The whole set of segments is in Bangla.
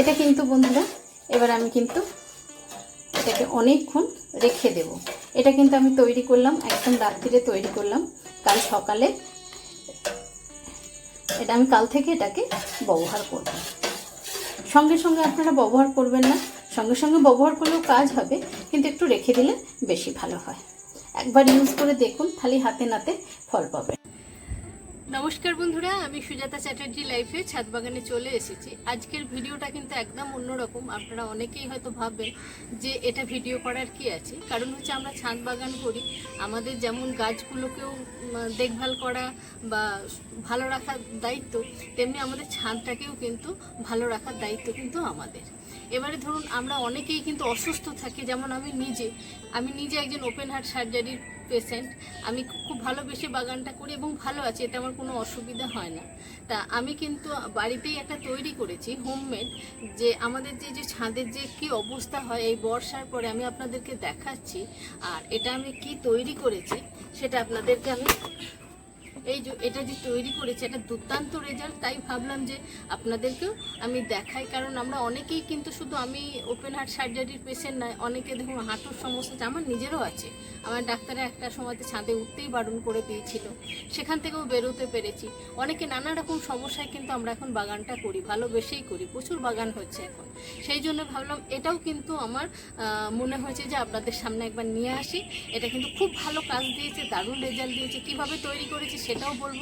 এটা কিন্তু বন্ধুরা, এবার আমি কিন্তু এটাকে অনেকক্ষণ রেখে দেব। এটা কিন্তু আমি তৈরি করলাম, একদম রাত্রিরে তৈরি করলাম। কাল সকালে এটা আমি কাল থেকে এটাকে ব্যবহার করব। সঙ্গে সঙ্গে আপনারা ব্যবহার করবেন না, সঙ্গে সঙ্গে ব্যবহার করলেও কাজ হবে, কিন্তু একটু রেখে দিলে বেশি ভালো হয়। একবার ইউজ করে দেখুন, খালি হাতে নাতে ফল পাবেন। নমস্কার বন্ধুরা, আমি সুজাতা চ্যাটার্জি লাইফে ছাদ বাগানে চলে এসেছি। আজকের ভিডিওটা কিন্তু একদম অন্যরকম, আপনারা অনেকেই হয়তো ভাববেন যে এটা ভিডিও করার কি আছে। কারণ হচ্ছে আমরা ছাদ বাগান করি, আমাদের যেমন গাছগুলোকেও দেখভাল করা বা ভালো রাখার দায়িত্ব, তেমনি আমাদের ছাদটাকেও কিন্তু ভালো রাখার দায়িত্ব কিন্তু আমাদের। এবারে ধরুন আমরা অনেকেই কিন্তু অসুস্থ থাকি, যেমন আমি নিজে। আমি নিজে একজন ওপেন হার্ট সার্জারির পেশেন্ট আমি খুব ভালোবেসে বাগানটা করি এবং ভালো আছি, এতে আমার কোনো অসুবিধা হয় না। তা আমি কিন্তু বাড়িতেই একটা তৈরি করেছি হোমমেড যে আমাদের যে যে ছাদের যে কি অবস্থা হয়, এই বর্ষার পরে আমি আপনাদেরকে দেখাচ্ছি। আর এটা আমি কি তৈরি করেছি, সেটা আপনাদেরকে আমি এই যে, এটা যে তৈরি করেছে, এটা দুর্দান্ত রেজাল্ট তাই ভাবলাম যে আপনাদেরকেও আমি দেখাই, কারণ আমরা অনেকেই কিন্তু শুধু আমি ওপেন হার্ট সার্জারির পেশেন্ট নয়, অনেকে দেখুন হাঁটুর সমস্যা আমার নিজেরও আছে। আমার ডাক্তারে একটা সময়তে ছাদে উঠতেই বারণ করে দিয়েছিল। সেখান থেকেও বেরোতে পেরেছি। অনেকে নানা রকম সমস্যায় কিন্তু আমরা এখন বাগানটা করি, ভালোবেসেই করি, প্রচুর বাগান হচ্ছে এখন। সেই জন্য ভাবলাম এটাও কিন্তু আমার মনে হয়েছে যে আপনাদের সামনে একবার নিয়ে আসি। এটা কিন্তু খুব ভালো কাজ দিয়েছে, দারুণ রেজাল্ট দিয়েছে। কীভাবে তৈরি করেছি সেটাও বলব।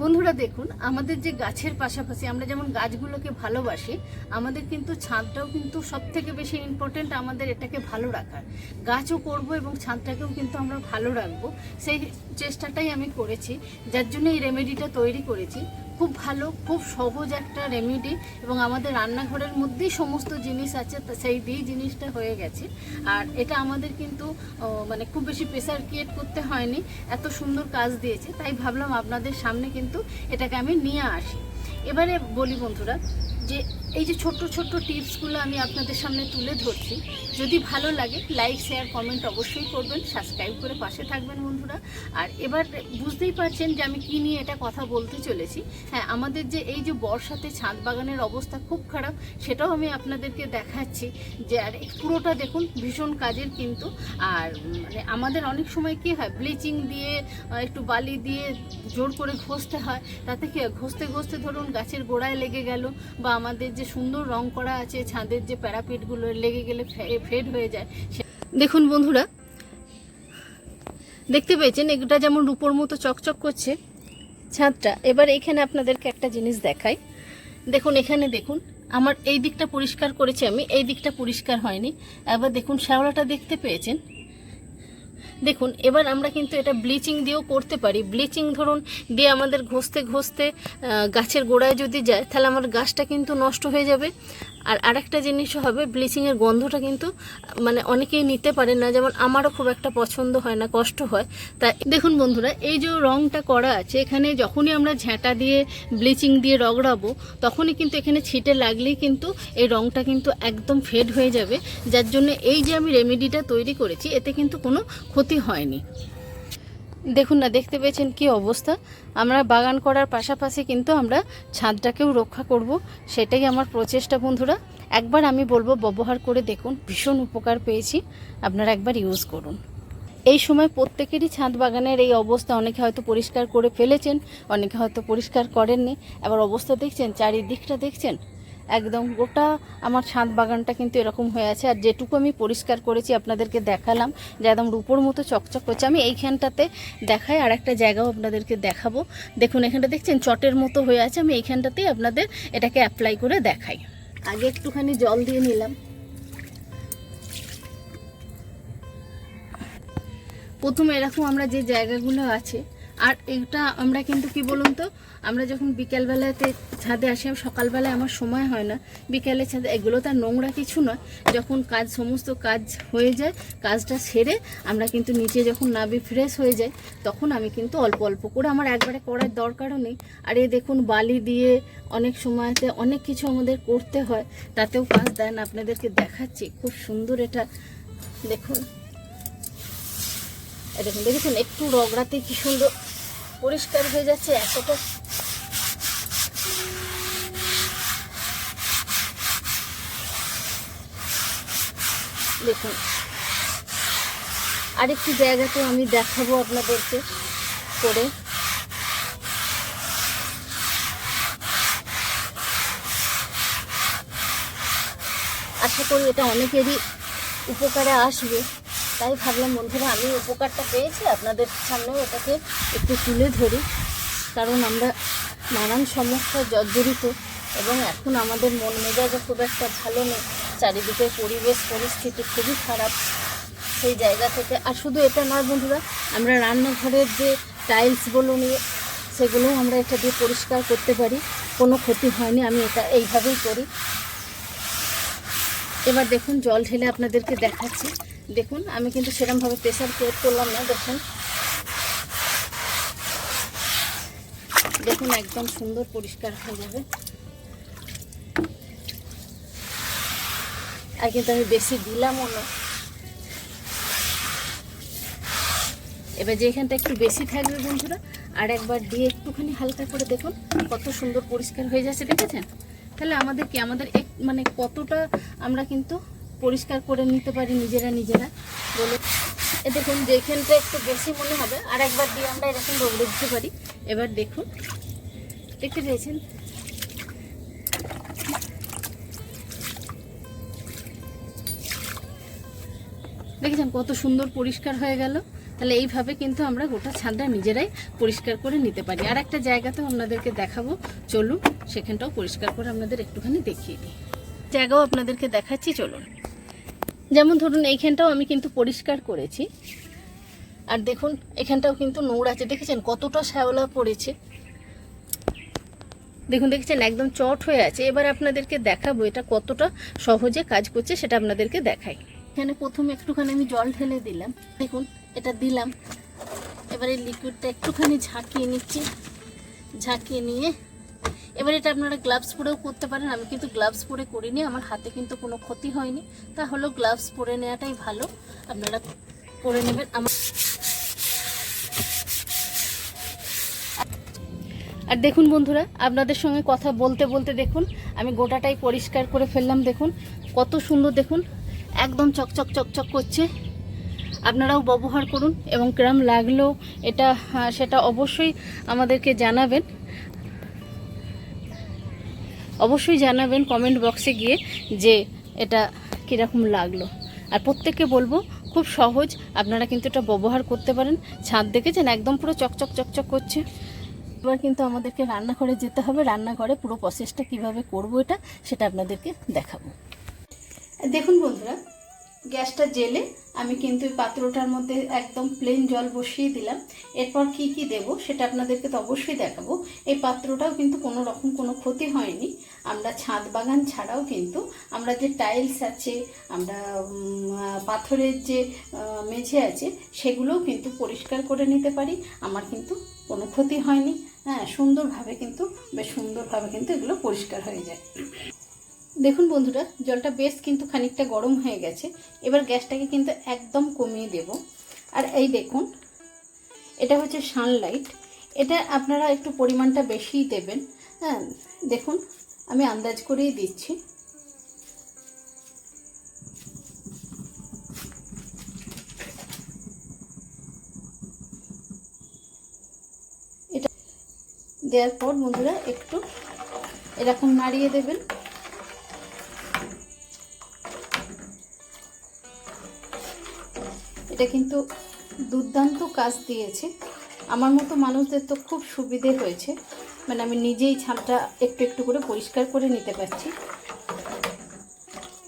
বন্ধুরা দেখুন, আমাদের যে গাছের পাশাপাশি আমরা যেমন গাছগুলোকে ভালোবাসি, আমাদের কিন্তু ছাদটাও কিন্তু সব থেকে বেশি ইম্পর্টেন্ট আমাদের এটাকে ভালো রাখার। গাছও করব এবং ছাদটাকেও কিন্তু আমরা ভালো রাখব। সেই চেষ্টাটাই আমি করেছি, যার জন্য এই রেমেডিটা তৈরি করেছি। খুব ভালো, খুব সহজ একটা রেমেডি এবং আমাদের রান্নাঘরের মধ্যেই সমস্ত জিনিস আছে সেই দিয়েই জিনিসটা হয়ে গেছে। আর এটা আমাদের কিন্তু মানে খুব বেশি প্রেশার ক্রিয়েট করতে হয়নি, এত সুন্দর কাজ দিয়েছে, তাই ভাবলাম আপনাদের সামনে কিন্তু এটাকে আমি নিয়ে আসি। এবারে বলি বন্ধুরা, যে এই যে ছোট্ট ছোট্ট টিপসগুলো আমি আপনাদের সামনে তুলে ধরছি। যদি ভালো লাগে লাইক শেয়ার কমেন্ট অবশ্যই করবেন সাবস্ক্রাইব করে পাশে থাকবেন বন্ধুরা। আর এবার বুঝতেই পারছেন যে আমি কি নিয়ে এটা কথা বলতে চলেছি। হ্যাঁ আমাদের যে এই যে বর্ষাতে ছাদ বাগানের অবস্থা খুব খারাপ, সেটাও আমি আপনাদেরকে দেখাচ্ছি যে, আর পুরোটা দেখুন, ভীষণ কাজের কিন্তু। আর মানে আমাদের অনেক সময় কি হয় ব্লিচিং দিয়ে একটু বালি দিয়ে জোর করে ঘষতে হয়। তাতে কি? ঘষতে ঘষতে ধরুন গাছের গোড়ায় লেগে গেল বা আমাদের যে সুন্দর রং করা আছে, ছাদের যে প্যারাপিটগুলো লেগে গেলে ফেড হয়ে যায় দেখুন বন্ধুরা, দেখতে পেয়েছেন এটা যেমন রূপোর মতো চকচক করছে ছাদটা। এবার এখানে আপনাদেরকে একটা জিনিস দেখাই। দেখুন, এখানে দেখুন, আমার এই দিকটা পরিষ্কার করেছি আমি, এই দিকটা পরিষ্কার হয়নি। এবার দেখুন, শ্যাওলাটা দেখতে পেয়েছেন। দেখুন, এবার আমরা কিন্তু এটা ব্লিচিং দিয়েও করতে পারি। ব্লিচিং ধরুন দিয়ে আমাদের ঘষতে ঘষতে গাছের গোড়ায় যদি যায়, তাহলে আমার গাছটা কিন্তু নষ্ট হয়ে যাবে। আর আরেকটা জিনিসও হবে ব্লিচিংয়ের গন্ধটা কিন্তু মানে অনেকেই নিতে পারে না, যেমন আমারও খুব একটা পছন্দ হয় না, কষ্ট হয়। তাই দেখুন বন্ধুরা, এই যে রংটা করা আছে, এখানে যখনই আমরা ঝ্যাঁটা দিয়ে ব্লিচিং দিয়ে রগড়াবো, তখনই কিন্তু এখানে ছিটে লাগলেই কিন্তু এই রংটা কিন্তু একদম ফেড হয়ে যাবে। যার জন্য এই যে আমি রেমেডিটা তৈরি করেছি, এতে কিন্তু কোনো ক্ষতি হয়নি। দেখুন না, দেখতে পেয়েছেন কি অবস্থা? আমরা বাগান করার পাশাপাশি কিন্তু আমরা ছাদটাকেও রক্ষা করব, সেটাই আমার প্রচেষ্টা বন্ধুরা। একবার আমি বলব, ব্যবহার করে দেখুন, ভীষণ উপকার পেয়েছি। আপনারা একবার ইউজ করুন। এই সময় প্রত্যেকেরই ছাদ বাগানের এই অবস্থা, অনেকে হয়তো পরিষ্কার করে ফেলেছেন, অনেকে হয়তো পরিষ্কার করেননি। এবার অবস্থা দেখছেন, চারিদিকটা দেখছেন একদম। গোটা আমার ছাদ বাগানটা কিন্তু এরকম হয়ে আছে। আর যেটুকু আমি পরিষ্কার করেছি আপনাদেরকে দেখালাম, যে একদম রূপোর মতো চকচক করছে। আমি এইখানটাতে দেখাই আর একটা জায়গাও আপনাদেরকে দেখাবো। দেখুন, এখানটা দেখছেন? চটের মতো হয়ে আছে। আমি এইখানটাতেই আপনাদের এটাকে অ্যাপ্লাই করে দেখাই। আগে একটুখানি জল দিয়ে নিলাম। প্রথমে এরকম আমরা যে জায়গাগুলো আছে আর এটা আমরা কিন্তু কি বলুন তো, আমরা যখন বিকেলবেলাতে ছাদে আসি, সকালবেলায় আমার সময় হয় না। বিকেলে ছাদে এগুলো তার নোংরা কিছু নয়। যখন কাজ, সমস্ত কাজ হয়ে যায়, কাজটা সেরে আমরা কিন্তু নিচে যখন নাবি ফ্রেশ হয়ে যায় তখন আমি কিন্তু অল্প অল্প করে আমার একবারে করার দরকারও নেই। আর এ দেখুন, বালি দিয়ে অনেক সময়তে অনেক কিছু আমাদের করতে হয়, তাতেও কাজ দেন। আপনাদেরকে দেখাচ্ছি, খুব সুন্দর এটা। দেখুন। দেখুন, দেখেছেন? একটু রগড়াতে কি সুন্দর। পরিষ্কার হয়ে যাচ্ছে এতটা। দেখুন। আরেকটি জায়গাতে আমি দেখাবো আপনাদেরকে করে। আশা করি এটা অনেকেরই উপকারে আসবে। তাই ভাবলাম বন্ধুরা আমি উপকারটা পেয়েছি আপনাদের সামনেও এটাকে একটু তুলে ধরি। কারণ আমরা নানান সমস্যা জর্জরিত এবং এখন আমাদের মন মেজাজও খুব একটা ভালো নেই। চারিদিকে পরিবেশ পরিস্থিতি খুবই খারাপ সেই জায়গা থেকে। আর শুধু এটা নয় বন্ধুরা আমরা রান্নাঘরের যে টাইলস বলুন ইয়ে, সেগুলোও আমরা এটা দিয়ে পরিষ্কার করতে পারি। কোনো ক্ষতি হয়নি আমি এটা এইভাবেই করি। এবার দেখুন জল ঢেলে আপনাদেরকে দেখাচ্ছি। দেখুন, আমি কিন্তু সেরকমভাবে প্রেশার ক্রিয়েট করলাম না, দেখুন। দেখুন, একদম সুন্দর পরিষ্কার হয়ে যাবে। আর কিন্তু আমি বেশি দিলামও না। এবার যেখানটা একটু বেশি থাকবে বন্ধুরা, আর একবার দিয়ে একটুখানি হালকা করে দেখুন, কত সুন্দর পরিষ্কার হয়ে যাচ্ছে, দেখেছেন? তাহলে আমাদের কি, আমাদের এক মানে কতটা আমরা কিন্তু পরিষ্কার করে নিতে পারি নিজেরা নিজেরা। বলে, এ দেখুন যেখানটা একটু বেশি মনে হবে, আর একবার দিয়ে আমরা এরকম রগড়ে দিতে পারি। এবার দেখুন, দেখতে পেয়েছেন? দেখেছেন কত সুন্দর পরিষ্কার হয়ে গেল? তাহলে এইভাবে কিন্তু আমরা গোটা ছাদটা নিজেরাই পরিষ্কার করে নিতে পারি। আর একটা জায়গাতেও আপনাদেরকে দেখাবো। চলুন, সেখানটাও পরিষ্কার করে আপনাদের একটুখানি দেখিয়ে দিই। জায়গাও আপনাদেরকে দেখাচ্ছি, চলুন। যেমন ধরুন, এইখানটাও আমি কিন্তু পরিষ্কার করেছি। আর দেখুন, এখানটাও কিন্তু নোংরা আছে। দেখেছেন কতটা শ্যাওলা পড়েছে? দেখুন, দেখেছেন একদম চট হয়ে আছে। এবার আপনাদেরকে দেখাবো এটা কতটা সহজে কাজ করছে, সেটা আপনাদেরকে দেখাই। এখানে প্রথমে একটুখানি আমি জল ঢেলে দিলাম। দেখুন, এটা দিলাম। এবারে লিকুইডটা একটুখানি ঝাঁকিয়ে নিচ্ছি। ঝাঁকিয়ে নিয়ে এবার এটা আপনারা গ্লাভস পরেও করতে পারেন আমি কিন্তু গ্লাভস পরে করিনি আমার হাতে কিন্তু কোনো ক্ষতি হয়নি। তা হলো গ্লাভস পরে নেওয়াটাই ভালো আপনারা করে নেবেন। আমার আর দেখুন বন্ধুরা আপনাদের সঙ্গে কথা বলতে বলতে দেখুন আমি গোটাটাই পরিষ্কার করে ফেললাম দেখুন কত সুন্দর দেখুন একদম চকচক চকচক করছে। আপনারাও ব্যবহার করুন এবং কিরম লাগল এটা আহ, সেটা অবশ্যই আমাদেরকে জানাবেন। অবশ্যই জানাবেন কমেন্ট বক্সে গিয়ে যে এটা কীরকম লাগল। আর প্রত্যেককে বলব, খুব সহজ, আপনারা কিন্তু এটা ব্যবহার করতে পারেন। ছাদ দেখেছেন? একদম পুরো চকচক চকচক করছে। এবার কিন্তু আমাদেরকে রান্নাঘরে যেতে হবে। রান্নাঘরে পুরো প্রসেসটা কীভাবে করব এটা, সেটা আপনাদেরকে দেখাবো। দেখুন বন্ধুরা গ্যাসটা জেলে আমি কিন্তু পাত্রটার মধ্যে একদম প্লেন জল বসিয়ে দিলাম। এরপর কি কি দেব সেটা আপনাদেরকে তো অবশ্যই দেখাবো। এই পাত্রটাও কিন্তু কোনো রকম কোনো ক্ষতি হয়নি। আমরা ছাদ বাগান ছাড়াও কিন্তু আমরা যে টাইলস আছে, আমরা পাথরের যে মেঝে আছে, সেগুলোও কিন্তু পরিষ্কার করে নিতে পারি। আমার কিন্তু কোনো ক্ষতি হয়নি। হ্যাঁ সুন্দরভাবে কিন্তু, বেশ সুন্দরভাবে কিন্তু এগুলো পরিষ্কার হয়ে যায়। দেখুন বন্ধুরা, জলটা বেশ কিন্তু খানিকটা গরম হয়ে গেছে। এবার গ্যাসটাকে কিন্তু একদম কমিয়ে দেব। আর এই দেখুন, এটা হচ্ছে সানলাইট এটা আপনারা একটু পরিমাণটা বেশিই দেবেন। হ্যাঁ দেখুন, আমি আন্দাজ করেই দিচ্ছি। এটা দেওয়ার পর বন্ধুরা, একটু এরকম নাড়িয়ে দেবেন। এটা কিন্তু দুর্দান্ত কাজ দিয়েছে। আমার মতো মানুষদের তো খুব সুবিধে হয়েছে। মানে আমি নিজেই ছাদটা একটু একটু করে পরিষ্কার করে নিতে পারছি।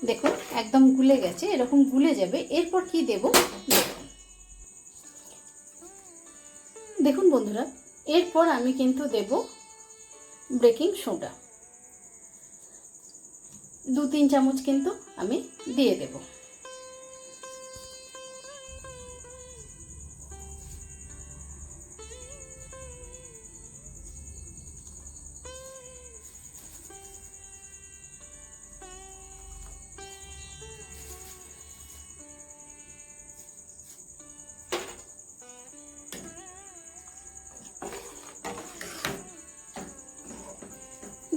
দেখুন, একদম গুলে গেছে, এরকম গুলে যাবে। এরপর কি দেব? দেখুন বন্ধুরা, এরপর আমি কিন্তু দেব বেকিং সোডা দু তিন চামচ কিন্তু আমি দিয়ে দেবো।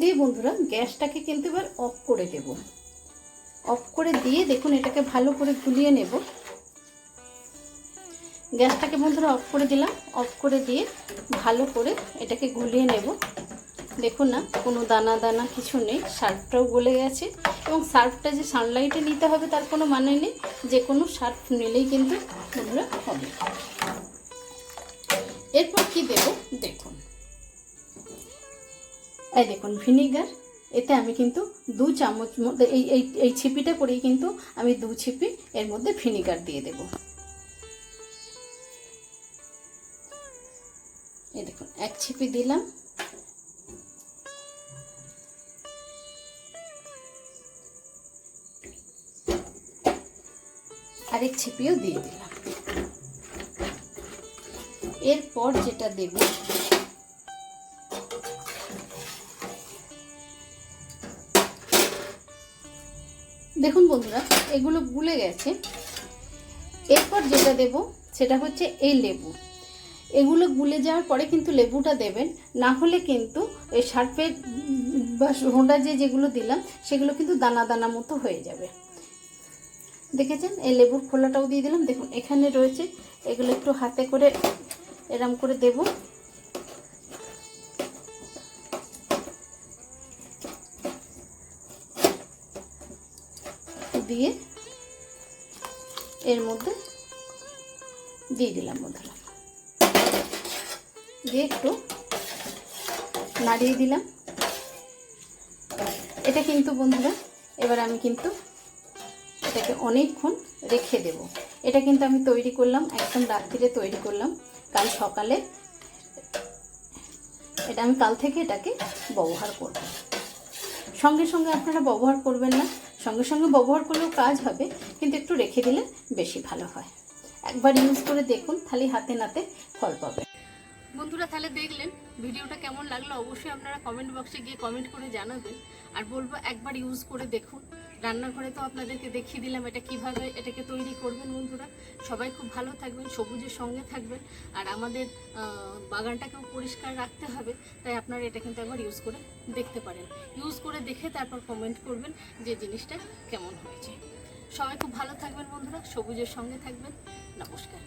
দিয়ে বন্ধুরা, গ্যাসটাকে কিন্তু এবার অফ করে দেব। অফ করে দিয়ে দেখুন এটাকে ভালো করে গুলিয়ে নেব। গ্যাসটাকে বন্ধুরা অফ করে দিলাম। অফ করে দিয়ে ভালো করে এটাকে গুলিয়ে নেব। দেখুন না, কোনো দানা দানা কিছু নেই সার্ফটাও গলে গেছে এবং সার্ফটা যে সানলাইটে নিতে হবে তার কোনো মানে নেই, যে কোনো সার্ফ নিলেই কিন্তু বন্ধুরা হবে। এরপর কি দেব? দেখুন। এই দেখুন ভিনিগার এতে আমি কিন্তু দু চামচ মধ্যে এই এই এই ছিপিটা করেই কিন্তু আমি দু ছিপি এর মধ্যে ভিনিগার দিয়ে দেব। এই দেখুন, এক ছিপি দিলাম। আরেক ছিপিও দিয়ে দিলাম। এরপর যেটা দেব দেখুন বন্ধুরা, এগুলো গুলে গেছে। এরপর যেটা দেব, সেটা হচ্ছে এই লেবু। এগুলো গুলে যাওয়ার পরে কিন্তু লেবুটা দেবেন, না হলে কিন্তু এই সার্ফের বা হোঁডা যে যেগুলো দিলাম, সেগুলো কিন্তু দানা দানা মতো হয়ে যাবে। দেখেছেন? এই লেবুর খোলাটাও দিয়ে দিলাম। দেখুন, এখানে রয়েছে। এগুলো একটু হাতে করে এরম করে দেব। দিয়ে এর মধ্যে দিয়ে দিলাম বন্ধুরা দিয়ে একটু নাড়িয়ে দিলাম। এটা কিন্তু বন্ধুরা, এবার আমি কিন্তু এটাকে অনেকক্ষণ রেখে দেব। এটা কিন্তু আমি তৈরি করলাম, একদম রাত্রিরে তৈরি করলাম। কাল সকালে এটা আমি কাল থেকে এটাকে ব্যবহার করব। সঙ্গে সঙ্গে আপনারা ব্যবহার করবেন না। সঙ্গে সঙ্গে ব্যবহার করলেও কাজ হবে, কিন্তু একটু রেখে দিলে বেশি ভালো হয়। একবার ইউজ করে দেখুন তাহলে হাতে নাতে ফল পাবে। বন্ধুরা, তাহলে দেখলেন ভিডিওটা কেমন লাগল? অবশ্যই আপনারা কমেন্ট বক্সে গিয়ে কমেন্ট করে জানাবেন। আর বলব, একবার ইউজ করে দেখুন। রান্নাঘরে তো আপনাদেরকে দেখিয়ে দিলাম এটা কীভাবে এটাকে তৈরি করবেন বন্ধুরা। সবাই খুব ভালো থাকবেন, সবুজের সঙ্গে থাকবেন। আর আমাদের বাগানটাকেও পরিষ্কার রাখতে হবে, তাই আপনারা এটা কিন্তু একবার ইউজ করে দেখতে পারেন। ইউজ করে দেখে তারপর কমেন্ট করবেন যে জিনিসটা কেমন হয়েছে। সবাই খুব ভালো থাকবেন বন্ধুরা, সবুজের সঙ্গে থাকবেন। নমস্কার।